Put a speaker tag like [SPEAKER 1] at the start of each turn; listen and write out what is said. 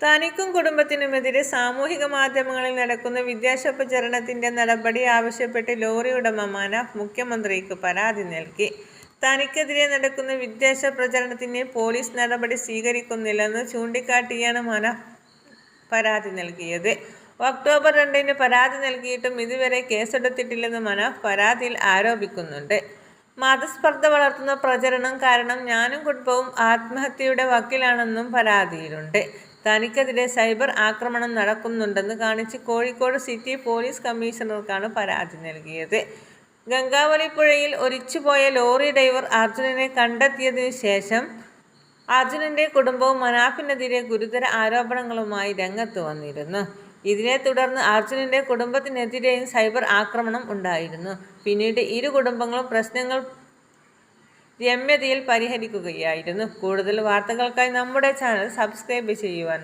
[SPEAKER 1] തനിക്കും കുടുംബത്തിനുമെതിരെ സാമൂഹിക മാധ്യമങ്ങളിൽ നടക്കുന്ന വിദ്വേഷ പ്രചരണത്തിന്റെ നടപടി ആവശ്യപ്പെട്ട് ലോറി ഉടമ മാനാഫ് മുഖ്യമന്ത്രിക്ക് പരാതി നൽകി. തനിക്കെതിരെ നടക്കുന്ന വിദ്വേഷ പ്രചരണത്തിന് പോലീസ് നടപടി സ്വീകരിക്കുന്നില്ലെന്ന് ചൂണ്ടിക്കാട്ടിയാണ് മാനാഫ് പരാതി നൽകിയത്. ഒക്ടോബർ രണ്ടിന് പരാതി നൽകിയിട്ടും ഇതുവരെ കേസെടുത്തിട്ടില്ലെന്ന് മനാഫ് പരാതിയിൽ ആരോപിക്കുന്നുണ്ട്. മതസ്പർദ്ധ വളർത്തുന്ന പ്രചരണം കാരണം ഞാനും കുടുംബവും ആത്മഹത്യയുടെ വക്കിലാണെന്നും പരാതിയിലുണ്ട്. തനിക്കെതിരെ സൈബർ ആക്രമണം നടക്കുന്നുണ്ടെന്ന് കാണിച്ച് കോഴിക്കോട് സിറ്റി പോലീസ് കമ്മീഷണർക്കാണ് പരാതി നൽകിയത്. ഗംഗാവലി പുഴയിൽ ഒലിച്ചുപോയ ലോറി ഡ്രൈവർ അർജുനനെ കണ്ടെത്തിയതിനു ശേഷം അർജുനന്റെ കുടുംബവും മനാഫിനെതിരെ ഗുരുതര ആരോപണങ്ങളുമായി രംഗത്ത് വന്നിരുന്നു. ഇതിനെ തുടർന്ന് അർജുനന്റെ കുടുംബത്തിനെതിരെയും സൈബർ ആക്രമണം ഉണ്ടായിരുന്നു. പിന്നീട് ഇരു കുടുംബങ്ങളും പ്രശ്നങ്ങൾ രമ്യതയിൽ പരിഹരിക്കുകയായിരുന്നു. കൂടുതൽ വാർത്തകൾക്കായി നമ്മുടെ ചാനൽ സബ്സ്ക്രൈബ് ചെയ്യുവാൻ